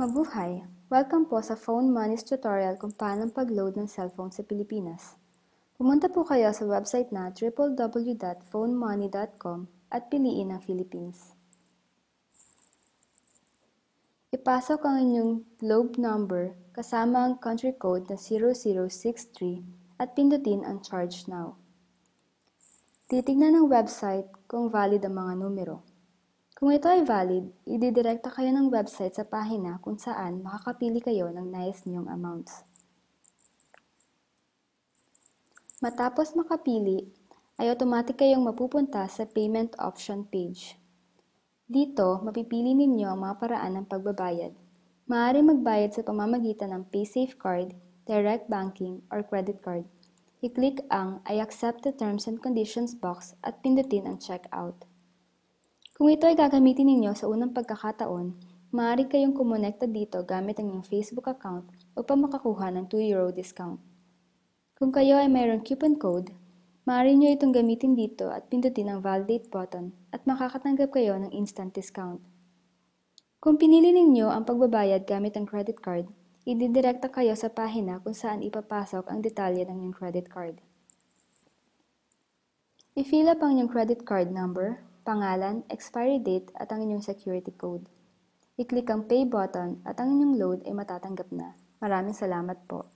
Mabuhay! Welcome po sa Phone Money's tutorial kung paano pag-load ng cellphone sa Pilipinas. Pumunta po kayo sa website na www.phonemoney.com at piliin ang Philippines. Ipasok ang inyong globe number kasama ang country code na 0063 at pindutin ang Charge Now. Titignan ng website kung valid ang mga numero. Kung ito ay valid, ididirekta kayo ng website sa pahina kung saan makakapili kayo ng nais niyong amounts. Matapos makapili, ay automatic kayong mapupunta sa payment option page. Dito, mapipili ninyo ang mga paraan ng pagbabayad. Maaari magbayad sa pamamagitan ng PaySafe card, direct banking, or credit card. I-click ang I accept the terms and conditions box at pindutin ang checkout. Kung ito ay gagamitin ninyo sa unang pagkakataon, maaari kayong kumonekta dito gamit ang inyong Facebook account upang makakuha ng 2 euro discount. Kung kayo ay mayroong coupon code, maaari nyo itong gamitin dito at pindutin ang validate button at makakatanggap kayo ng instant discount. Kung pinili ninyo ang pagbabayad gamit ang credit card, ididirekta kayo sa pahina kung saan ipapasok ang detalye ng inyong credit card. I-fill up ang inyong credit card number, pangalan, expiry date at ang inyong security code. I-click ang pay button at ang inyong load ay matatanggap na. Maraming salamat po.